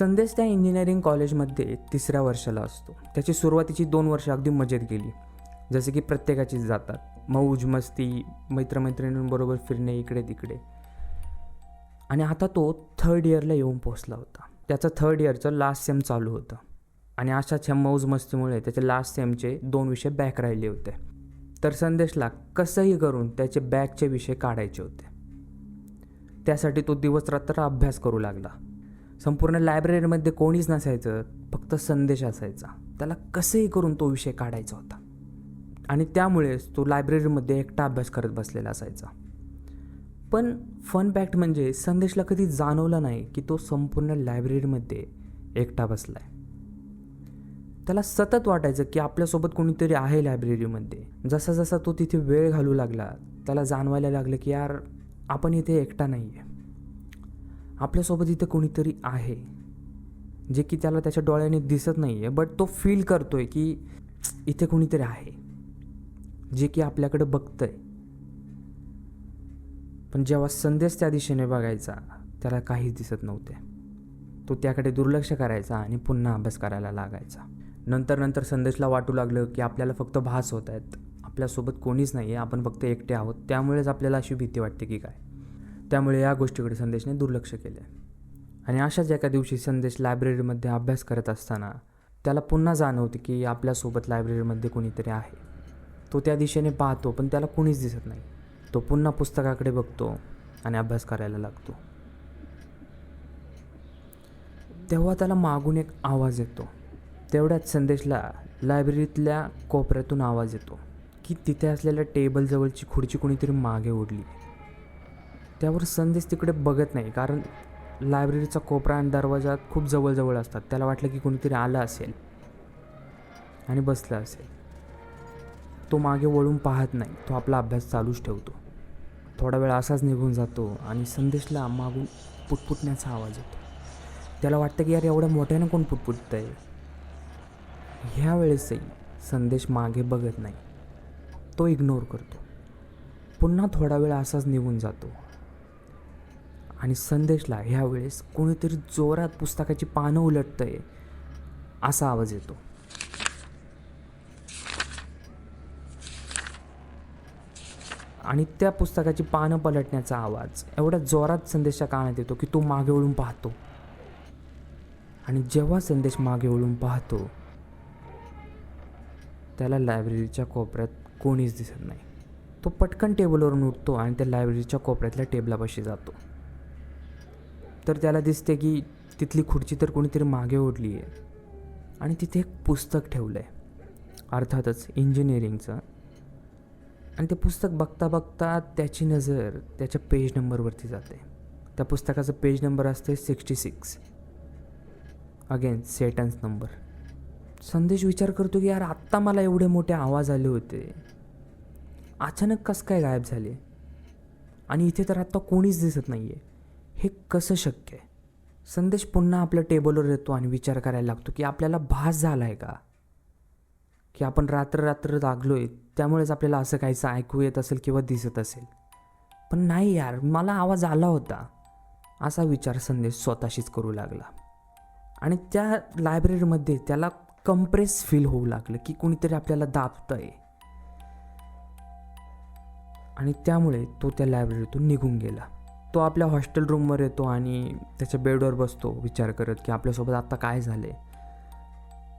संदेश त्या इंजिनिअरिंग कॉलेजमध्ये तिसऱ्या वर्षाला असतो. त्याची सुरुवातीची दोन वर्ष अगदी मजेत गेली. जसे की प्रत्येकाचीच जातात. मौज मस्ती मित्रमैत्रिणींबरोबर फिरणे इकडे तिकडे. आणि आता तो थर्ड इयरला येऊन पोचला होता. त्याचं थर्ड इयरचं लास्ट सेम चालू होतं. आणि अशाच ह्या मौज मस्तीमुळे त्याचे लास्ट सेमचे दोन विषय बॅक राहिले होते. तर संदेशला कसंही करून त्याचे बॅकचे विषय काढायचे होते. त्यासाठी तो दिवसरात्र अभ्यास करू लागला. संपूर्ण लायब्ररीमध्ये कोणीच नसायचं फक्त संदेश असायचा. त्याला कसंही करून तो विषय काढायचा होता. आणि त्यामुळेच तो लायब्ररीमध्ये एकटा अभ्यास करत बसलेला असायचा. पण फन फॅक्ट म्हणजे संदेशला कधी जाणवलं नाही की तो संपूर्ण लायब्ररीमध्ये एकटा बसलाय. त्याला सतत वाटायचं की आपल्यासोबत कोणीतरी आहे लायब्ररीमध्ये. जसा जसा तो तिथे वेळ घालू लागला त्याला जाणवायला लागलं की यार आपण इथे एकटा नाही आहे आपल्यासोबत इथं कोणीतरी आहे जे की त्याला त्याच्या डोळ्याने दिसत नाही आहे बट तो फील करतो आहे की इथे कोणीतरी आहे जे की आपल्याकडे आहे पण जेव्हा संदेश त्या दिशेने बघायचा त्याला काहीच दिसत नव्हते. तो त्याकडे दुर्लक्ष करायचा आणि पुन्हा अभ्यास करायला लागायचा. नंतर नंतर संदेशला वाटू लागलं की आपल्याला फक्त भास होत आहेत. आपल्यासोबत कोणीच नाही आहे आपण फक्त एकटे आहोत. त्यामुळेच आपल्याला अशी भीती वाटते की काय? त्यामुळे या गोष्टीकडे संदेशने दुर्लक्ष केले. आणि अशाच एका दिवशी संदेश लायब्ररीमध्ये अभ्यास करत असताना त्याला पुन्हा जाणवते की आपल्यासोबत लायब्ररीमध्ये कोणीतरी आहे. तो त्या दिशेने पाहतो पण त्याला कोणीच दिसत नाही. तो पुन्हा पुस्तकाकडे बघतो आणि अभ्यास करायला लागतो. तेव्हा त्याला मागून एक आवाज येतो. तेवढ्याच संदेशला लायब्ररीतल्या कोपऱ्यातून आवाज येतो की तिथे असलेल्या टेबलजवळची खुर्ची कोणीतरी मागे ओढली. त्यावर संदेश तिकडे बघत नाही. कारण लायब्ररीचा कोपरा आणि दरवाजा खूप जवळजवळ असतात. त्याला वाटलं की कोणीतरी आलं असेल. आणि बसलं असेल. तो मागे वळून पाहत नाही. तो आपला अभ्यास चालूच ठेवतो. थोडा वेळ असाच निघून जातो आणि संदेशला मागून पुटपुटण्याचा आवाज येतो. त्याला वाटतं की यार एवढ्या मोठ्यानं कोण पुटपुटतं आहे ह्या वेळेसही संदेश मागे बघत नाही. तो इग्नोर करतो. पुन्हा थोडा वेळ असाच निघून जातो. आणि संदेशला ह्या वेळेस कोणीतरी जोरात पुस्तकाची पानं उलटतंय असा आवाज येतो. आणि त्या पुस्तकाची पानं पलटण्याचा आवाज एवढ्या जोरात संदेशच्या कानात येतो की तो मागे वळून पाहतो. आणि जेव्हा संदेश मागे वळून पाहतो त्याला लायब्ररीच्या कोपऱ्यात कोणीच दिसत नाही. तो पटकन टेबलवरून उठतो आणि त्या लायब्ररीच्या कोपऱ्यातल्या टेबलापाशी जातो. तर त्याला दिसते की तिथली खुर्ची तर कोणीतरी मागे ओढली आहे. आणि तिथे एक पुस्तक ठेवलं आहे अर्थातच इंजिनिअरिंगचं. आणि ते पुस्तक बघता बघता त्याची नजर त्याच्या पेज नंबरवरती जाते. त्या पुस्तकाचं पेज नंबर असते sixty six. Again sentence number संदेश विचार करतो की यार आत्ता मला एवढे मोठे आवाज आले होते. अचानक कसं काय गायब झाले? आणि इथे तर आत्ता कोणीच दिसत नाही आहे हे कसं शक्य आहे? संदेश पुन्हा आपल्या टेबलवर येतो आणि विचार करायला लागतो की आपल्याला भास झाला आहे का? की आपण रात्र रात्र जागलो आहे त्यामुळेच आपल्याला असं काहीचं ऐकू येत असेल किंवा दिसत असेल. पण नाही यार मला आवाज आला होता. असा विचार संदेश स्वतःशीच करू लागला. आणि त्या लायब्ररीमध्ये त्याला कंप्रेस फील होऊ लागलं की कोणीतरी आपल्याला दाबतंय. आणि त्यामुळे तो त्या लायब्ररीतून निघून गेला. तो आपल्या हॉस्टेल रूमवर येतो आणि त्याच्या बेडवर बसतो विचार करत की आपल्यासोबत आत्ता काय झाले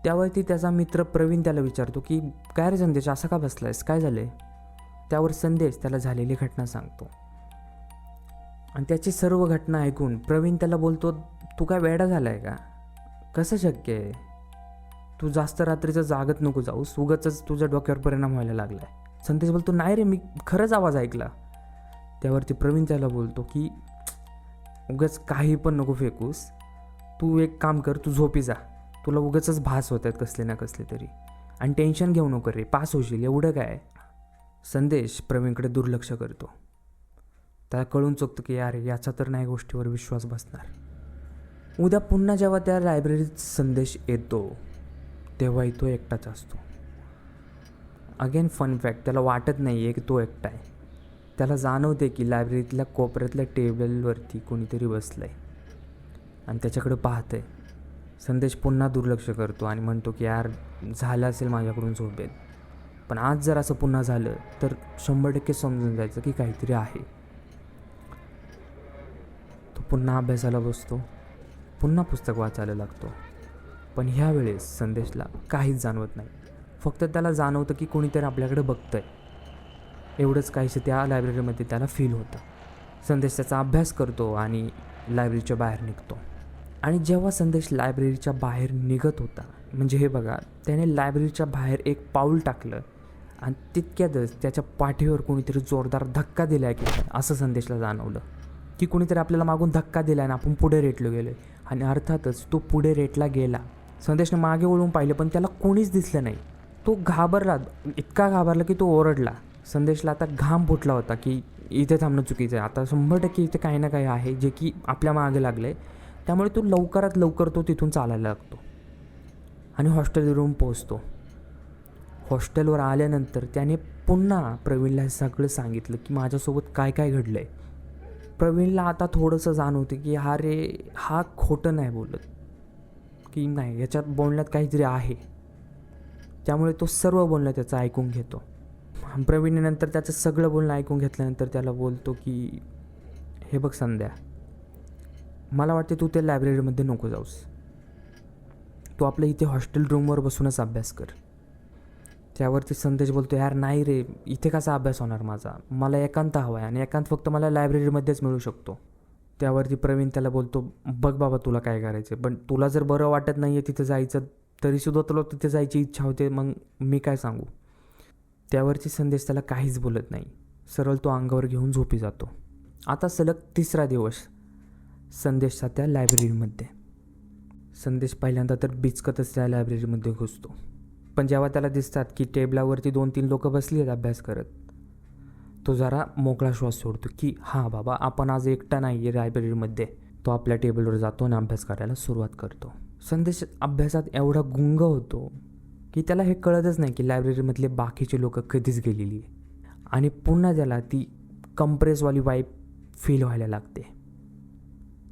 त्यावरती त्याचा मित्र प्रवीण त्याला विचारतो की काय रे संदेश असा का बसलायस? काय झाले त्यावर संदेश त्याला झालेली घटना सांगतो. आणि त्याची सर्व घटना ऐकून प्रवीण त्याला बोलतो तू काय वेडा झाला आहे का? कसं शक्य आहे? तू जास्त रात्रीचं जागत नको जाऊस उगाच तुझ्या डोक्यावर परिणाम व्हायला लागलाय. संदेश बोलतो नाही रे मी खरंच आवाज ऐकला. त्यावरती प्रवीण त्याला बोलतो की उगाच काही पण नको फेकूस. तू एक काम कर तू झोपी जा. तुला उगाच भास होत आहेत कसले ना कसले तरी. आणि टेन्शन घेऊ नको रे पास होशील. एवढं काय? संदेश प्रवीणकडे दुर्लक्ष करतो. त्याला कळून चुकतं की यार याचा तर नाही गोष्टीवर विश्वास बसणार. उद्या पुन्हा जेव्हा त्या लायब्ररीत संदेश येतो तेव्हाही तो एकटाच असतो. अगेन फन फॅक्ट त्याला वाटत नाही आहे की तो एकटा आहे. त्याला जाणवते की लायब्ररीतल्या कोपऱ्यातल्या टेबलवरती कोणीतरी बसलं आहे आणि त्याच्याकडं पाहतं आहे संदेश पुन्हा दुर्लक्ष करतो आणि म्हणतो की यार झालं असेल माझ्याकडून झोपेत. पण आज जर असं पुन्हा झालं तर शंभर टक्के समजून जायचं की काहीतरी आहे. तो पुन्हा अभ्यासाला बसतो. पुन्हा पुस्तक वाचायला लागतो. पण ह्या वेळेस संदेशला काहीच जाणवत नाही. फक्त त्याला जाणवतं की कोणीतरी आपल्याकडे आहे एवढंच काहीसं त्या लायब्ररीमध्ये त्याला फील होतं. संदेश त्याचा अभ्यास करतो आणि लायब्ररीच्या बाहेर निघतो. आणि जेव्हा संदेश लायब्ररीच्या बाहेर निघत होता म्हणजे हे बघा त्याने लायब्ररीच्या बाहेर एक पाऊल टाकलं आणि तितक्यातच त्याच्या पाठीवर कोणीतरी जोरदार धक्का दिला आहे की असं संदेशला जाणवलं. की कोणीतरी आपल्याला मागून धक्का दिला आणि आपण पुढे रेटलो गेलो आणि अर्थातच तो पुढे रेटला गेला. संदेशने मागे वळून पाहिलं पण त्याला कोणीच दिसलं नाही. तो घाबरला इतका घाबरला की तो ओरडला. संदेशला आता घाम फुटला होता की इथे थांबणं चुकीचं आहे. आता शंभर टक्के इथे काही ना काही आहे जे की आपल्या मागे लागलं आहे त्यामुळे तो लवकरात लवकर तो तिथून चालायला लागतो. आणि हॉस्टेल रूम पोहोचतो. हॉस्टेलवर आल्यानंतर त्याने पुन्हा प्रवीणला हे सगळं सांगितलं की माझ्यासोबत काय काय घडलं आहे प्रवीणला आता थोडंसं जाणवते की हा रे हा खोटं नाही बोलत. की नाही याच्यात बोलण्यात काहीतरी आहे. त्यामुळे तो सर्व बोलणं त्याचं ऐकून घेतो. प्रवीणने नंतर त्याचं सगळं बोलणं ऐकून घेतल्यानंतर त्याला बोलतो की हे बघ संध्या मला वाटते तू त्या लायब्ररीमध्ये नको जाऊस. तू आपल्या इथे हॉस्टेल रूमवर बसूनच अभ्यास कर. त्यावरती संदेश बोलतो यार नाही रे इथे कसा अभ्यास होणार माझा? मला एकांत हवा आहे आणि एकांत फक्त मला लायब्ररीमध्येच मिळू शकतो. त्यावरती प्रवीण त्याला बोलतो बघ बाबा तुला काय करायचं पण तुला जर बरं वाटत नाही आहे तिथं जायचं तरीसुद्धा तुला तिथे जायची इच्छा होते मग मी काय सांगू? त्यावरची संदेश त्याला काहीच बोलत नाही. सरळ तो अंगावर घेऊन झोपी जातो. आता सलग तिसरा दिवस. संदेशचा त्या लायब्ररीमध्ये. संदेश पहिल्यांदा तर बिचकतच त्या लायब्ररीमध्ये घुसतो. पण जेव्हा त्याला दिसतात की टेबलावरती दोन तीन लोक बसली आहेत अभ्यास करत तो जरा मोकळा श्वास सोडतो की हां बाबा आपण आज एकटा नाही आहे लायब्ररीमध्ये. तो आपल्या टेबलवर जातो आणि अभ्यास करायला सुरुवात करतो. संदेश अभ्यासात एवढा गुंग होतो. की त्याला हे कळतच नाही की लायब्ररीमधले बाकीचे लोक कधीच गेलेली आहे आणि पुन्हा त्याला ती कंप्रेसवाली वाईप फील व्हायला लागते.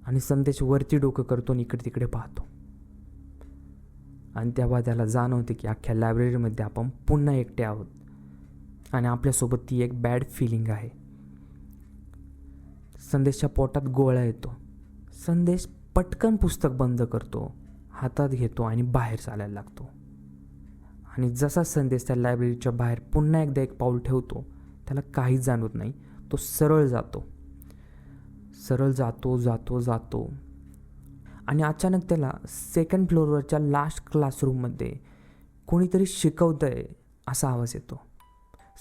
आणि संदेश वरती डोकं करतो आणि इकडे तिकडे पाहतो. आणि तेव्हा त्याला जाणवते की अख्ख्या लायब्ररीमध्ये आपण पुन्हा एकटे आहोत. आणि आपल्यासोबत ती एक बॅड फिलिंग आहे. संदेशच्या पोटात गोळा येतो. संदेश पटकन पुस्तक बंद करतो. हातात घेतो आणि बाहेर चालायला लागतो. आणि जसा संदेश त्या लायब्ररीच्या बाहेर पुन्हा एकदा एक पाऊल ठेवतो त्याला काहीच जाणवत नाही. तो सरळ जातो. सरळ जातो जातो जातो. आणि अचानक त्याला सेकंड फ्लोअरवरच्या लास्ट क्लासरूममध्ये कोणीतरी शिकवतं आहे असा आवाज येतो.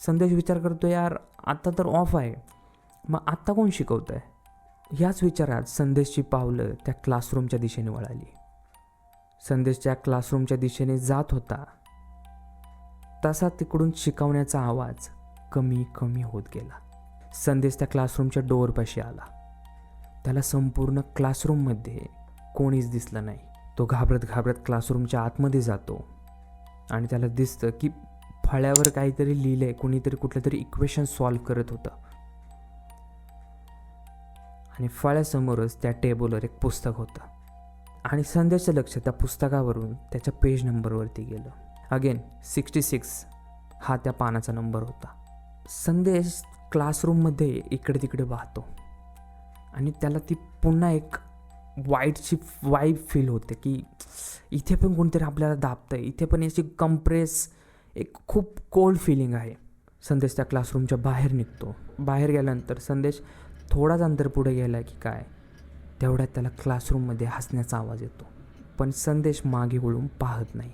संदेश विचार करतो यार आत्ता तर ऑफ आहे. मग आत्ता कोण शिकवतं आहे ह्याच विचारात संदेशची पावलं त्या क्लासरूमच्या दिशेने वळाली. संदेश त्या क्लासरूमच्या दिशेने जात होता. तसा तिकडून शिकवण्याचा आवाज कमी कमी होत गेला. संदेश त्या क्लासरूमच्या डोअरपाशी आला. त्याला संपूर्ण क्लासरूममध्ये कोणीच दिसलं नाही. तो घाबरत घाबरत क्लासरूमच्या आतमध्ये जातो आणि त्याला दिसतं की फळ्यावर काहीतरी लिहिलं आहे कोणीतरी कुठलं तरी इक्वेशन सॉल्व्ह करत होतं. आणि फळ्यासमोरच त्या टेबलवर एक पुस्तक होतं. आणि संदेशचं लक्ष त्या पुस्तकावरून त्याच्या पेज नंबरवरती गेलं. अगेन सिक्स्टी सिक्स हा त्या पानाचा नंबर होता. संदेश क्लासरूममध्ये इकडे तिकडे वाहतो. आणि त्याला ती पुन्हा एक वाईटची वाईब फील होते की इथे पण कोणतरी आपल्याला दाबतं आहे इथे पण याची कंप्रेस एक खूप कोल्ड फिलिंग आहे. संदेश त्या क्लासरूमच्या बाहेर निघतो. बाहेर गेल्यानंतर संदेश थोडाच अंतर पुढे गेला की काय? तेवढ्यात त्याला क्लासरूममध्ये हसण्याचा आवाज येतो. पण संदेश मागे वळून पाहत नाही.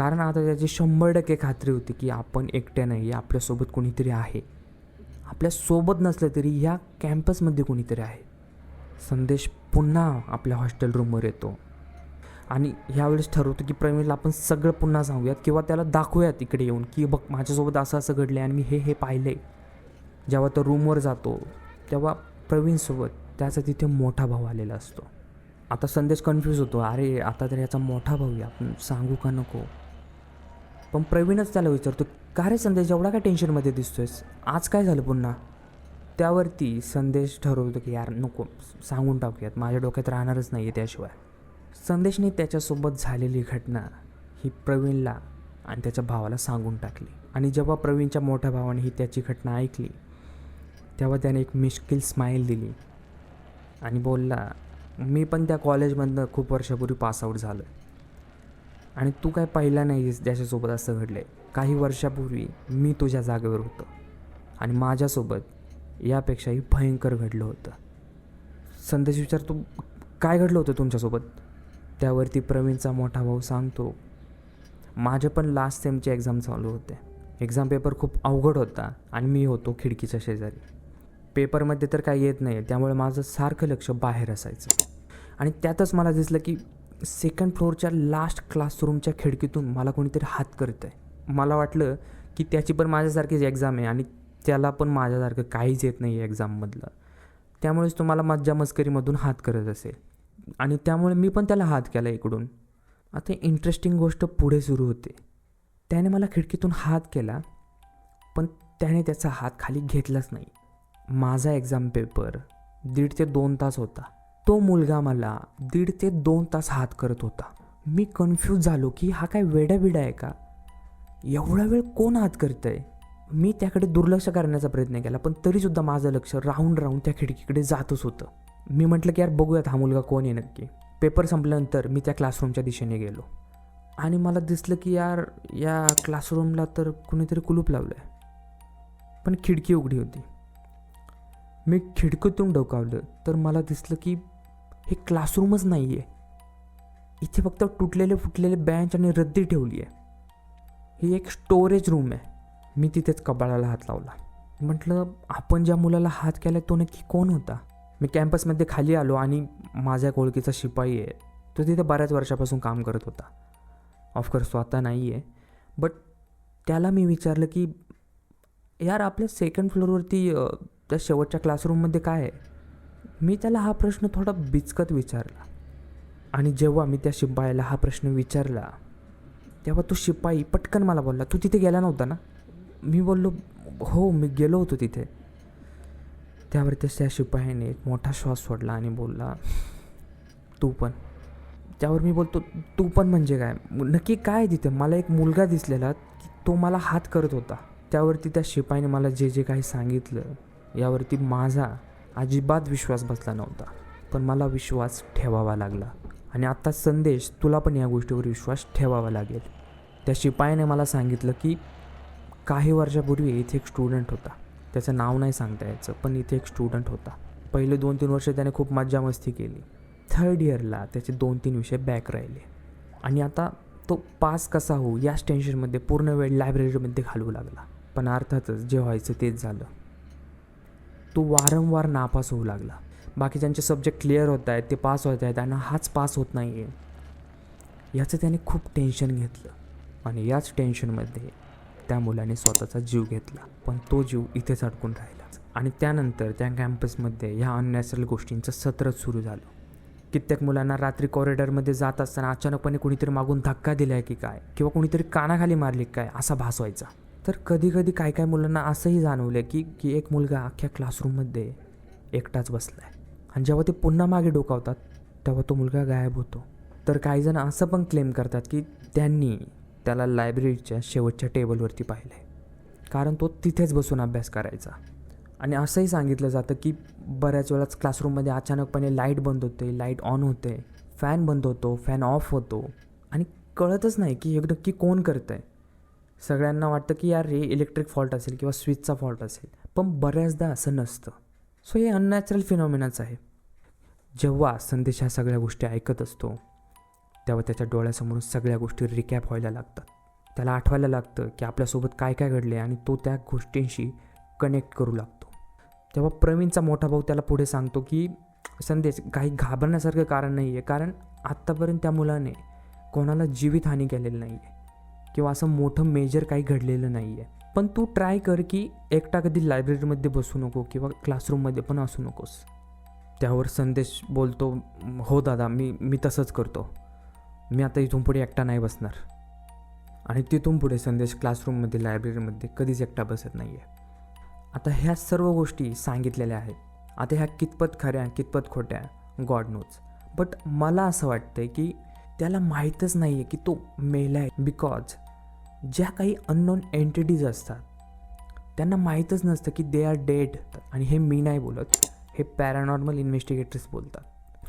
कारण आता त्याची शंभर टक्के खात्री होती की आपण एकट्या नाही आपल्यासोबत कोणीतरी आहे. आपल्यासोबत नसलं तरी ह्या कॅम्पसमध्ये कोणीतरी आहे. संदेश पुन्हा आपल्या हॉस्टेल रूमवर येतो. आणि ह्यावेळेस ठरवतो की प्रवीणला आपण सगळं पुन्हा सांगूयात किंवा त्याला दाखवूयात इकडे येऊन की बघ माझ्यासोबत असं असं घडलं आहे आणि मी हे हे पाहिलं आहे जेव्हा तो रूमवर जातो तेव्हा प्रवीणसोबत त्याचा तिथे मोठा भाऊ आलेला असतो. आता संदेश कन्फ्यूज होतो. अरे आता तर याचा मोठा भाऊ आहे. आपण सांगू का नको? पण प्रवीणच त्याला विचारतो का रे संदेश एवढा काय टेन्शनमध्ये दिसतोयस? आज काय झालं पुन्हा? त्यावरती संदेश ठरवतो की यार नको सांगून टाकूयात. माझ्या डोक्यात राहणारच नाही आहे त्याशिवाय. संदेशने त्याच्यासोबत झालेली घटना ही प्रवीणला आणि त्याच्या भावाला सांगून टाकली. आणि जेव्हा प्रवीणच्या मोठ्या भावाने ही त्याची घटना ऐकली तेव्हा त्याने एक मिश्किल स्माईल दिली आणि बोलला मी पण त्या कॉलेजमधनं खूप वर्षापूर्वी पासआउट झालं आणि तू काय पहिला नाही आहेस ज्याच्यासोबत असं घडलं आहे काही वर्षापूर्वी मी तुझ्या जागेवर होतो. आणि माझ्यासोबत यापेक्षाही भयंकर घडलं होतं. संदेश विचारतो काय घडलं होतं तुमच्यासोबत? त्यावरती प्रवीणचा मोठा भाऊ सांगतो माझे पण लास्ट सेमचे एक्झाम चालू होते. एक्झाम पेपर खूप अवघड होता आणि मी होतो खिडकीच्या शेजारी. पेपरमध्ये तर काही येत नाही त्यामुळे माझं सारखं लक्ष बाहेर असायचं. आणि त्यातच मला दिसलं की सेकंड फ्लोअरच्या लास्ट क्लासरूमच्या खिडकीतून मला कोणीतरी हात करत आहे मला वाटलं की त्याची पण माझ्यासारखीच एक्झाम आहे आणि त्याला पण माझ्यासारखं काहीच येत नाही आहे एक्झाममधलं त्यामुळेच तो मला मज्जा मस्करीमधून हात करत असेल. आणि त्यामुळे मी पण त्याला हात केला इकडून. आता इंटरेस्टिंग गोष्ट पुढे सुरू होते. त्याने मला खिडकीतून हात केला पण त्याने त्याचा हात खाली घेतलाच नाही. माझा एक्झाम पेपर दीड ते दोन तास होता. तो मुलगा मला दीड ते दोन तास हात करत होता. मी कन्फ्यूज झालो की हा काय वेडाबिडा आहे का? एवढा वेळ कोण हात करतंय? मी त्याकडे दुर्लक्ष करण्याचा प्रयत्न केला पण तरीसुद्धा माझं लक्ष राऊंड राऊंड त्या खिडकीकडे जातच होतं. मी म्हटलं की यार बघूयात हा मुलगा कोण आहे नक्की. पेपर संपल्यानंतर मी त्या क्लासरूमच्या दिशेने गेलो. आणि मला दिसलं की यार या क्लासरूमला तर कुणीतरी कुलूप लावलं आहे पण खिडकी उघडी होती. मी खिडकीतून डोकावलं तर मला दिसलं की हे क्लासरूमच नाही आहे इथे फक्त तुटलेले फुटलेले बेंच आणि रद्दी ठेवली आहे. ही एक स्टोरेज रूम आहे. मी तिथेच कपाळाला हात लावला. म्हटलं आपण ज्या मुलाला हात केला तो नक्की कोण होता? मी कॅम्पसमध्ये खाली आलो आणि माझ्या ओळखीचा शिपाई आहे. तो तिथे बऱ्याच वर्षापासून काम करत होता. ऑफकोर्स स्वतः नाही आहे बट त्याला मी विचारलं की यार आपल्या सेकंड फ्लोअरवरती त्या शेवटच्या क्लासरूममध्ये काय आहे? मी त्याला हा प्रश्न थोडा बिचकत विचारला. आणि जेव्हा मी त्या शिपायाला हा प्रश्न विचारला तेव्हा तो शिपाई पटकन मला बोलला तू तिथे गेला नव्हता ना? मी बोललो हो मी गेलो होतो तिथे. त्यावर त्या शिपायाने एक मोठा श्वास सोडला आणि बोलला तू पण. त्यावर मी बोलतो तू पण म्हणजे काय? नक्की काय तिथे? मला एक मुलगा दिसलेला की तो मला हात करत होता. त्यावरती त्या शिपाईने मला जे जे काही सांगितलं यावरती माझा अजिबात विश्वास बसला नव्हता. पण मला विश्वास ठेवावा लागला. आणि आत्ता संदेश तुला पण या गोष्टीवर विश्वास ठेवावा लागेल. त्या शिपायाने मला सांगितलं की काही वर्षापूर्वी इथे एक स्टुडंट होता. त्याचं नाव नाही सांगता यायचं पण इथे एक स्टुडंट होता. पहिले दोन तीन वर्ष त्याने खूप मज्जा मस्ती केली थर्ड इयरला त्याचे दोन तीन विषय बॅक राहिले. आणि आता तो पास कसा होऊ याच टेन्शनमध्ये पूर्ण वेळ लायब्ररीमध्ये घालवू लागला. पण अर्थातच जे व्हायचं तेच झालं. तो वारंवार नापास होऊ लागला. बाकीच्यांचे सब्जेक्ट क्लिअर होत आहेत ते पास होत आहेत आणि हाच पास होत नाही आहे याचं त्याने खूप टेन्शन घेतलं. आणि याच टेन्शनमध्ये त्या मुलाने स्वतःचा जीव घेतला. पण तो जीव इथेच अडकून राहिला आणि त्यानंतर त्या कॅम्पसमध्ये ह्या अननॅचरल गोष्टींचं सत्रच सुरू झालं. कित्येक मुलांना रात्री कॉरिडॉरमध्ये जात असताना अचानकपणे कुणीतरी मागून धक्का दिलाय की काय? किंवा कुणीतरी कानाखाली मारली काय? असा भास व्हायचा. तर कधी कधी काय काय मुलांना असंही जाणवलं की की एक मुलगा अख्ख्या क्लासरूममध्ये एकटाच बसला आहे आणि जेव्हा ते पुन्हा मागे डोकावतात तेव्हा तो मुलगा गायब होतो. तर काही जण असं पण क्लेम करतात की त्यांनी त्याला लायब्ररीच्या शेवटच्या टेबलवरती पाहिलं आहे कारण तो तिथेच बसून अभ्यास करायचा. आणि असंही सांगितलं जातं की बऱ्याच वेळाच क्लासरूममध्ये अचानकपणे लाइट बंद होते लाइट ऑन होते फॅन बंद होतो फॅन ऑफ होतो. आणि कळतच नाही की हे नक्की कोण करतं आहे सगळ्यांना वाटतं की यार हे इलेक्ट्रिक फॉल्ट असेल किंवा स्विचचा फॉल्ट असेल. पण बऱ्याचदा असं नसतं. सो हे अननॅचरल फिनॉमिनाच आहे. जेव्हा संदेश ह्या सगळ्या गोष्टी ऐकत असतो तेव्हा त्याच्या डोळ्यासमोर सगळ्या गोष्टी रिकॅप व्हायला लागतात. त्याला आठवायला लागतं की आपल्यासोबत काय काय घडले आणि तो त्या गोष्टींशी कनेक्ट करू लागतो. तेव्हा प्रवीणचा मोठा भाऊ त्याला पुढे सांगतो की संदेश काही घाबरण्यासारखं कारण नाही आहे कारण आत्तापर्यंत त्या मुलाने कोणाला जीवितहानी केलेली नाही आहे किंवा असं मोठं मेजर काही घडलेलं नाही आहे पण तू ट्राय कर की एकटा कधी लायब्ररीमध्ये बसू नको किंवा क्लासरूममध्ये पण असू नकोस. त्यावर संदेश बोलतो हो दादा मी मी तसंच करतो. मी आता इथून पुढे एकटा नाही बसणार. आणि तिथून पुढे संदेश क्लासरूममध्ये लायब्ररीमध्ये कधीच एकटा बसत नाही आहे आता ह्या सर्व गोष्टी सांगितलेल्या आहेत. आता ह्या कितपत खऱ्या कितपत खोट्या गॉड नोज बट मला असं वाटतं की त्याला माहीतच नाही आहे की तो मेला आहे. बिकॉज ज्या काही अननोन एंटिटीज असतात त्यांना माहीतच नसतं की दे आर डेड आणि हे मी नाही बोलत हे पॅरानॉर्मल इन्व्हेस्टिगेटर्स बोलतात.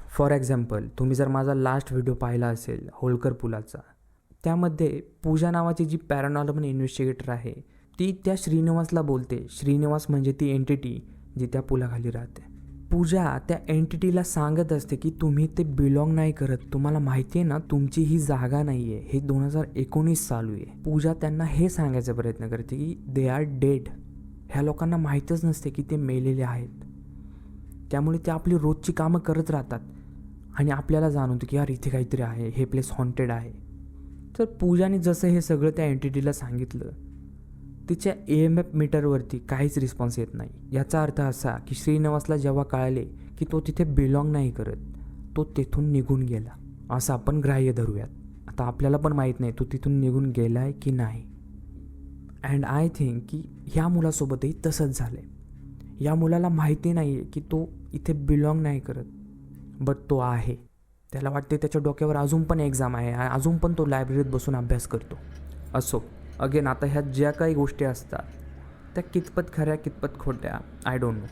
फॉर एक्झाम्पल तुम्ही जर माझा लास्ट व्हिडिओ पाहिला असेल होळकर पुलाचा त्यामध्ये पूजा नावाची जी पॅरानॉर्मल इन्व्हेस्टिगेटर आहे ती त्या श्रीनिवासला बोलते. श्रीनिवास म्हणजे ती एंटिटी जी त्या पुलाखाली राहते. पूजा त्या एंटिटीला सांगत असते की तुम्ही ते बिलॉंग नाही करत. तुम्हाला माहिती आहे ना तुमची ही जागा नाही आहे हे दोन हजार एकोणीस चालू आहे. पूजा त्यांना हे सांगायचा प्रयत्न करते की दे आर डेड ह्या लोकांना माहीतच नसते की ते मेलेले आहेत. त्यामुळे ते आपली रोजची कामं करत राहतात. आणि आपल्याला जाणवतं की यार इथे काहीतरी आहे. हे प्लेस हॉन्टेड आहे. तर पूजाने जसं हे सगळं त्या एंटिटीला सांगितलं तिच्या ए एम एफ मीटरवरती काहीच रिस्पॉन्स येत नाही. याचा अर्थ असा की श्रीनिवासला जेव्हा कळाले की तो तिथे बिलॉंग नाही करत तो तिथून निघून गेला. असं आपण ग्राह्य धरूयात. आता आपल्याला पण माहीत नाही तो तिथून निघून गेला आहे की नाही. अँड आय थिंक की ह्या मुलासोबतही तसंच झालं आहे या मुलाला माहिती नाही आहे की तो इथे बिलॉंग नाही करत बट तो आहे. त्याला वाटते त्याच्या डोक्यावर अजून पण एक्झाम आहे अजून पण तो लायब्ररीत बसून अभ्यास करतो. असो. अगेन आता ह्या ज्या काही गोष्टी असतात त्या कितपत खऱ्या कितपत खोट्या आय डोंट नो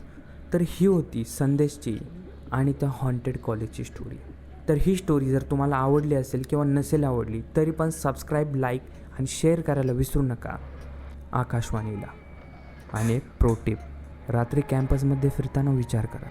तर ही होती संदेशची आणि त्या हॉन्टेड कॉलेजची स्टोरी तर ही स्टोरी जर तुम्हाला आवडली असेल किंवा नसेल आवडली तरी पण सबस्क्राईब लाईक आणि शेअर करायला विसरू नका आकाशवाणीला. आणि एक रात्री कॅम्पसमध्ये फिरताना विचार करा.